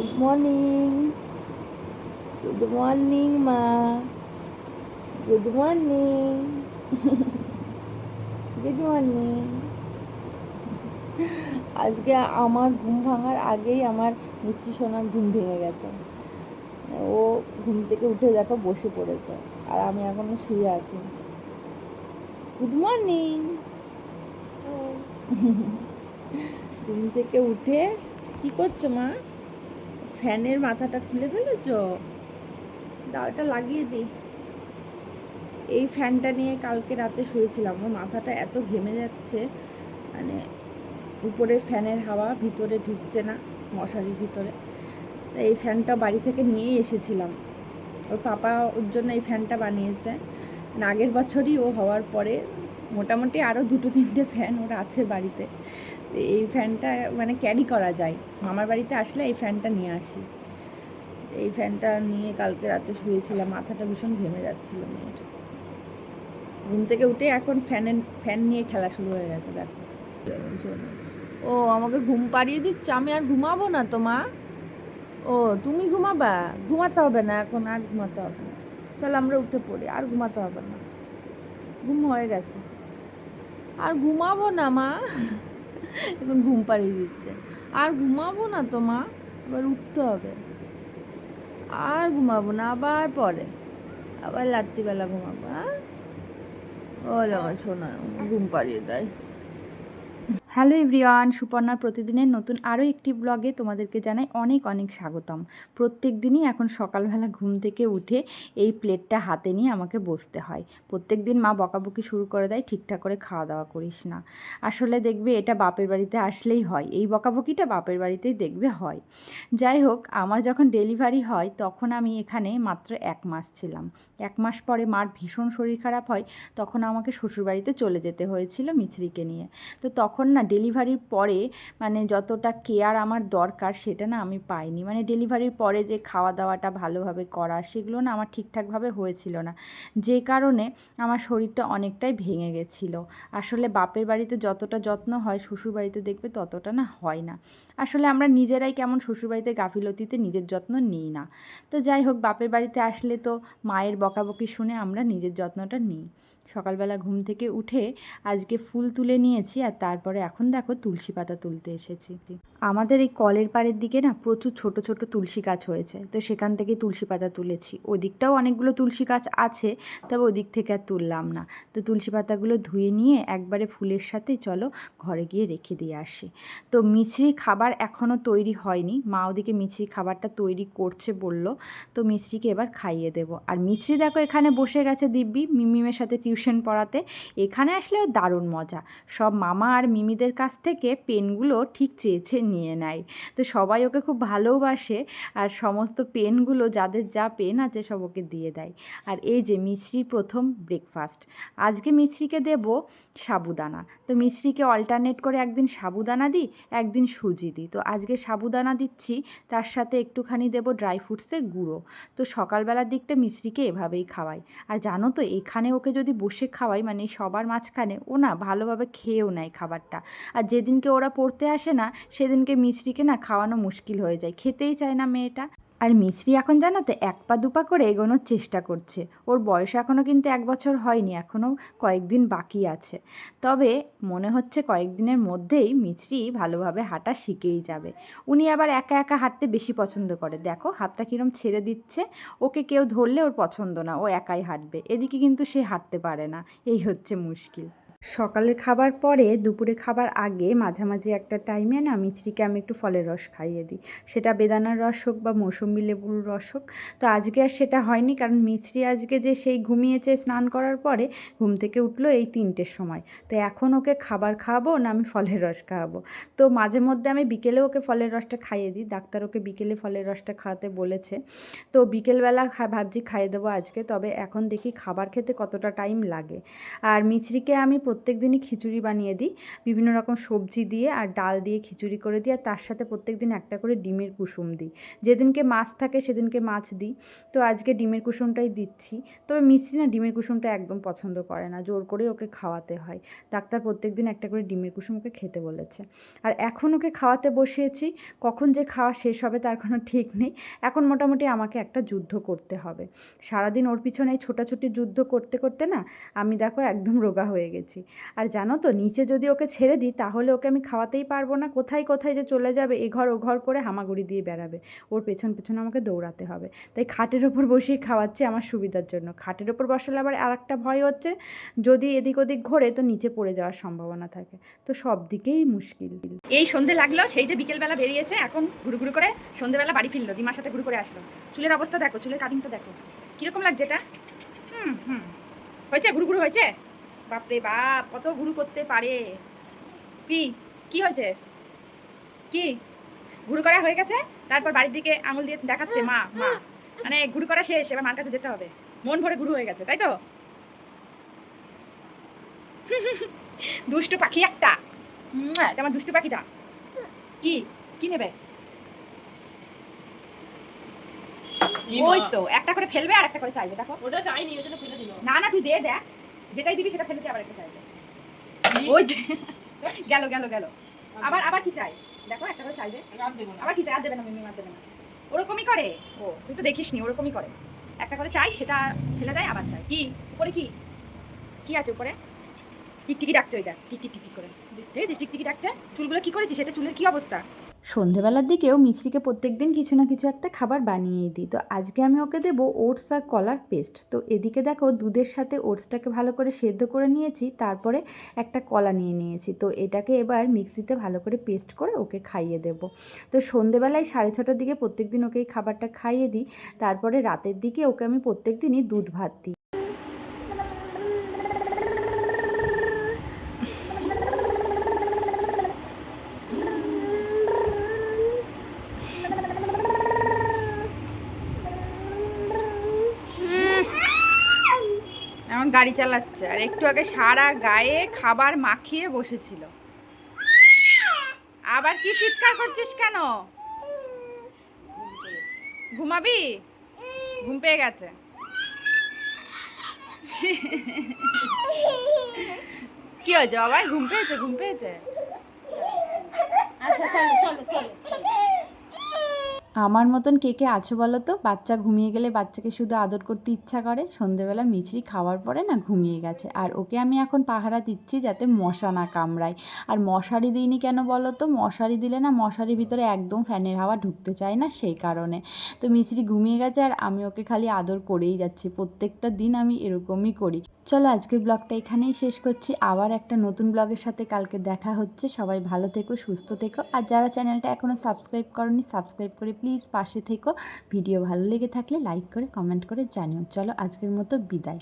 Good morning good morning মা good morning good morning আজকে আমার ঘুম ভাঙার আগেই আমার মিষ্টি সোনার ঘুম ভেঙে গেছে। ও ঘুম থেকে উঠে দেখো বসে পড়েছে আর আমি এখনও শুয়ে আছি। গুড মর্নিং ঘুম থেকে উঠে কি করছ মা? ফ্যানের মাথাটা খুলে ফেলেছো? দাওটা লাগিয়ে দিই। এই ফ্যানটা নিয়ে কালকে রাতে শুয়েছিলাম আমার মাথাটা এত ঘেমে যাচ্ছে মানে উপরে ফ্যানের হাওয়া ভিতরে ঢুকছে না, মশারির ভিতরে। তাই এই ফ্যানটা বাড়ি থেকে নিয়েই এসেছিলাম। ওর পাপা ওর জন্য এই ফ্যানটা বানিয়েছে। আগের বছরই ও হওয়ার পরে মোটামুটি আরও দুটো তিনটে ফ্যান ওর আছে বাড়িতে। এই ফ্যানটা মানে ক্যারি করা যায়। মামার বাড়িতে আসলে এই ফ্যানটা নিয়ে আসি। এই ফ্যানটা নিয়ে কালকে রাতে শুয়েছিলাম, মাথাটা ভীষণ ঘেমে যাচ্ছিল মেয়ের। ঘুম থেকে উঠে এখন ফ্যানের ফ্যান নিয়ে খেলা শুরু হয়ে গেছে, দেখো। ও, আমাকে ঘুম পাড়িয়ে দিচ্ছ, আমি আর ঘুমাবো না তো, মা? ও, তুমি ঘুমাবা? ঘুমাতে হবে না এখন, আর ঘুমাতে হবে না। চল আমরা উঠে পড়ি, আর ঘুমাতে হবে না। ঘুম হয়ে গেছে। আর ঘুমাবো না, মা? এখন ঘুম পাড়িয়ে দিচ্ছে। আর ঘুমাবো না তো, মা। আবার উঠতে হবে। আর ঘুমাবো না, আবার পরে। আবার রাত্রিবেলা ঘুমাবো হ্যাঁ ও আমার শোনা ঘুম পাড়িয়ে দেয়। হ্যালো এভরিওয়ান, সুপর্ণার প্রতিদিনের নতুন আরও একটি ব্লগে তোমাদেরকে জানাই অনেক অনেক স্বাগতম। প্রত্যেক দিনই এখন সকালবেলা ঘুম থেকে উঠে এই প্লেটটা হাতে নিয়ে আমাকে বসতে হয়। প্রত্যেক দিন মা বকাবকি শুরু করে দেয়, ঠিকঠাক করে খাওয়া দাওয়া করিস না। আসলে দেখবে এটা বাপের বাড়িতে আসলেই হয়, এই বকাবকিটা বাপের বাড়িতেই দেখবে হয়। যাই হোক, আমার যখন ডেলিভারি হয় তখন আমি এখানে মাত্র এক মাস ছিলাম। এক মাস পরে মার ভীষণ শরীর খারাপ হয়, তখন আমাকে শ্বশুরবাড়িতে চলে যেতে হয়েছিল মিছরিকে নিয়ে। তো তখন না ডেলিভারির পরে মানে যতটা কেয়ার আমার দরকার সেটা না আমি পাইনি। মানে ডেলিভারির পরে যে খাওয়া দাওয়াটা ভালোভাবে করা সেগুলো না আমার ঠিকঠাকভাবে হয়েছিল না। যে কারণে আমার শরীরটা অনেকটাই ভেঙে গেছিল। আসলে বাপের বাড়িতে যতটা যত্ন হয়, শ্বশুর বাড়িতে দেখবে ততটা না হয় না। আসলে আমরা নিজেরাই কেমন শ্বশুরবাড়িতে গাফিলতিতে নিজের যত্ন নিই না। তো যাই হোক, বাপের বাড়িতে আসলে তো মায়ের বকাবকি শুনে আমরা নিজের যত্নটা নিই। সকালবেলা ঘুম থেকে উঠে আজকে ফুল তুলে নিয়েছি আর তারপরে এখন দেখো তুলসী পাতা তুলতে এসেছি। আমাদের এই কলের পাড়ের দিকে না প্রচুর ছোট ছোট তুলসী গাছ হয়েছে। তো সেখান থেকে তুলসী পাতা তুলেছি। ওদিকটাও অনেকগুলো তুলসী গাছ আছে, তবে ওদিক থেকে আর তুললাম না। তো তুলসী পাতাগুলো ধুয়ে নিয়ে একবারে ফুলের সাথে চলো ঘরে গিয়ে রেখে দিয়ে আসি। তো মিছরি খাবার এখনও তৈরি হয়নি। মা ওদিকে মিছরি খাবারটা তৈরি করছে বলল, তো মিছরিকে এবার খাইয়ে দেবো। আর মিছরি দেখো এখানে বসে গেছে দিব্যি মিমিমের সাথে টিউশন পড়াতে। এখানে আসলেও দারুণ মজা। সব মামা আর মিমিদের কাছ থেকে পেনগুলো ঠিক চেয়েছে নিয়ে নেয়। তো সবাই ওকে খুব ভালোবাসে আর সমস্ত পেনগুলো যাদের যা পেন আছে সব ওকে দিয়ে দেয়। আর এই যে মিছরির প্রথম ব্রেকফাস্ট আজকে মিছরিকে দেব সাবুদানা। তো মিছরিকে অল্টারনেট করে একদিন সাবুদানা দিই, একদিন সুজি দিই। তো আজকে সাবুদানা দিচ্ছি, তার সাথে একটুখানি দেব ড্রাই ফ্রুটসের গুঁড়ো। তো সকালবেলার দিকটা মিছরিকে এভাবেই খাওয়াই। আর জানো তো, এখানে ওকে যদি বসে খাওয়াই মানে সবার মাঝখানে ও না ভালোভাবে খেয়েও নেয় খাবারটা। আর যেদিনকে ওরা পড়তে আসে না, সেদিনকে মিছরিকে না খাওয়ানো মুশকিল হয়ে যায়। খেতেই চায় না মেয়েটা। আর মিছরি এখন জানো তো এক পা দুপা করে এগোনোর চেষ্টা করছে। ওর বয়স এখনও কিন্তু এক বছর হয়নি এখনও কয়েকদিন বাকি আছে। তবে মনে হচ্ছে কয়েকদিনের মধ্যেই মিছরি ভালোভাবে হাঁটা শিখেই যাবে। উনি আবার একা একা হাঁটতে বেশি পছন্দ করে। দেখো, হাতটা কীরম ছেড়ে দিচ্ছে। ওকে কেউ ধরলে ওর পছন্দ না, ও একাই হাঁটবে। এদিকে কিন্তু সে হাঁটতে পারে না। এই হচ্ছে মুশকিল। সকালের খাবার পরে দুপুরে খাবার আগে মাঝামাঝি একটা টাইমে না মিছরিকে আমি একটু ফলের রস খাইয়ে দিই। সেটা বেদানার রস হোক বা মৌসুম্বি লেবুর রস হোক। তো আজকে আর সেটা হয়নি কারণ মিছরি আজকে যে সেই ঘুমিয়েছে স্নান করার পরে ঘুম থেকে উঠল এই তিনটের সময়। তো এখন ওকে খাবার খাওয়াবো না আমি ফলের রস খাওয়াবো? তো মাঝে মধ্যে আমি বিকেলে ওকে ফলের রসটা খাইয়ে দিই। ডাক্তার ওকে বিকেলে ফলের রসটা খাওয়াতে বলেছে। তো বিকেলবেলা ভাবছি খাইয়ে দেবো আজকে। তবে এখন দেখি খাবার খেতে কতটা টাইম লাগে। আর মিছরিকে আমি প্রত্যেক দিনই খিচুড়ি বানিয়ে দিই। বিভিন্ন রকম সবজি দিয়ে আর ডাল দিয়ে খিচুড়ি করে দিই। আর তার সাথে প্রত্যেক দিন একটা করে ডিমের কুসুম দিই। যেদিনকে মাছ থাকে সেদিনকে মাছ দিই। তো আজকে ডিমের কুসুমটাই দিচ্ছি। তবে মিষ্টি না ডিমের কুসুমটা একদম পছন্দ করে না। জোর করে ওকে খাওয়াতে হয়। ডাক্তার প্রত্যেক দিন একটা করে ডিমের কুসুম ওকে খেতে বলেছে। আর এখন ওকে খাওয়াতে বসিয়েছি। কখন যে খাওয়া শেষ হবে তার কোনো ঠিক নেই। এখন মোটামুটি আমাকে একটা যুদ্ধ করতে হবে। সারাদিন ওর পিছনে ছোটাছুটি যুদ্ধ করতে করতে না আমি দেখো একদম রোগা হয়ে গেছি। আর জানো তো, নিচে যদি ওকে ছেড়ে দিই, তাহলে ওকে আমি খাওয়াতেই পারব না। কোথায় কোথায় যে চলে যাবে, এ ঘর ও ঘর করে হামাগুড়ি দিয়ে বেড়াবে। ওর পেছন পেছন আমাকে দৌড়াতে হবে। তাই খাটের ওপর বসিয়ে খাওয়াচ্ছি আমার সুবিধার জন্য। খাটের ওপর বসালে আবার আর একটা ভয় হচ্ছে, যদি এদিক ওদিক ঘোরে তো নিচে পড়ে যাওয়ার সম্ভাবনা থাকে। তো সব দিকেই মুশকিল। এই সন্ধে লাগল, সেই যে বিকেলবেলা বেরিয়েছে, এখন ঘুরু ঘুরু করে সন্ধেবেলা বাড়ি ফিরলো ডিমার সাথে ঘুরু করে আসলো। চুলের অবস্থা দেখো, চুলের কাটিংটা দেখো। কীরকম লাগছে এটা? হুম হুম। হয়েছে? ঘুরু ঘুরু হয়েছে? বাপরে বাপ কত ঘুরু করতে পারে। কি? কি হয়েছে? কি? ঘুরু করা হয়ে গেছে? তারপর বাড়ির দিকে আঙুল দিয়ে দেখাচ্ছে মা মা। মানে ঘুরু করা শেষ এবার মার কাছে যেতে হবে। মন ভরে ঘুরু হয়ে গেছে তাই তো? দুষ্টু পাখি একটা। এটা আমার দুষ্টু পাখিটা। কি? কি নেবে? ওই তো একটা করে ফেলবে আর একটা করে চাইবে দেখো। ওটা চাইনি ওই জন্য ফেলে দিল। না না তুই দে দেখ। যেটাই দিবি সেটা ফেলে দিয়ে আবার একটা চাইবে ওই গেল গেল গেল। আবার আবার কি চাই? দেখো একটা করে চাইবে। রাত দেবো না। আবার কি চাই? আর দেবে না মিমি আর দেবে না। ওরকমই করে। ও তুই তো দেখিস নি ওরকমই করে। একটা করে চাই সেটা ফেলে দেয় আবার চাই। কি? উপরে কি? কি আছে উপরে? টিকটিকি ডাকছে ওই দেখ টিক টিক টিক টিক করে। দেখেছিস? টিকটিকি ডাকছে। চুলগুলো কি করেছিস? সেটা চুলের কি অবস্থা? সন্ধেবেলার দিকেও মিছরিকে প্রত্যেক দিন কিছু না কিছু একটা খাবার বানিয়েই দিই। তো আজকে আমি ওকে দেবো ওটস আর কলার পেস্ট। তো এদিকে দেখো দুধের সাথে ওটসটাকে ভালো করে সেদ্ধ করে নিয়েছি, তারপরে একটা কলা নিয়ে নিয়েছি। তো এটাকে এবার মিক্সিতে ভালো করে পেস্ট করে ওকে খাইয়ে দেবো। তো সন্ধেবেলায় সাড়ে ছটার দিকে প্রত্যেক দিন ওকে এই খাবারটা খাইয়ে দিই, তারপরে রাতের দিকে ওকে আমি প্রত্যেক দিনই দুধ ভাত দিই। এখন গাড়ি চালাচ্ছে। আর একটু আগে সারা গায়ে খাবার মাখিয়ে বসেছিল। আবার কি চিৎকার করছিস কেন? ঘুমাবি? ঘুম পেয়ে গেছে। কি হয়েছে বাবাই? ঘুম পেয়েছে ঘুম পেয়েছে? আচ্ছা চলো চলো চলো। আমার মতন কে কে আছো বলো তো? বাচ্চা ঘুমিয়ে গেলে বাচ্চাকে শুধু আদর করতে ইচ্ছা করে। সন্ধেবেলা মিছরি খাওয়ার পরে না ঘুমিয়ে গেছে। আর ওকে আমি এখন পাহারা দিচ্ছি যাতে মশা না কামড়ায়। আর মশারি দিইনি কেন বলো তো? মশারি দিলে না মশারির ভিতরে একদম ফ্যানের হাওয়া ঢুকতে চায় না সেই কারণে। তো মিছরি ঘুমিয়ে গেছে আর আমি ওকে খালি আদর করেই যাচ্ছি। প্রত্যেকটা দিন আমি এরকমই করি। চলো আজকের ব্লগটা এখানেই শেষ করছি। আবার একটা নতুন ব্লগের সাথে কালকে দেখা হচ্ছে। সবাই ভালো থেকো, সুস্থ থেকো। আর যারা চ্যানেলটা এখনও সাবস্ক্রাইব করনি, সাবস্ক্রাইব করে প্লিজ পাশে থেকো। ভিডিও ভালো লেগে থাকলে লাইক করে, কমেন্ট করে জানিও। চলো আজকের মতো বিদায়।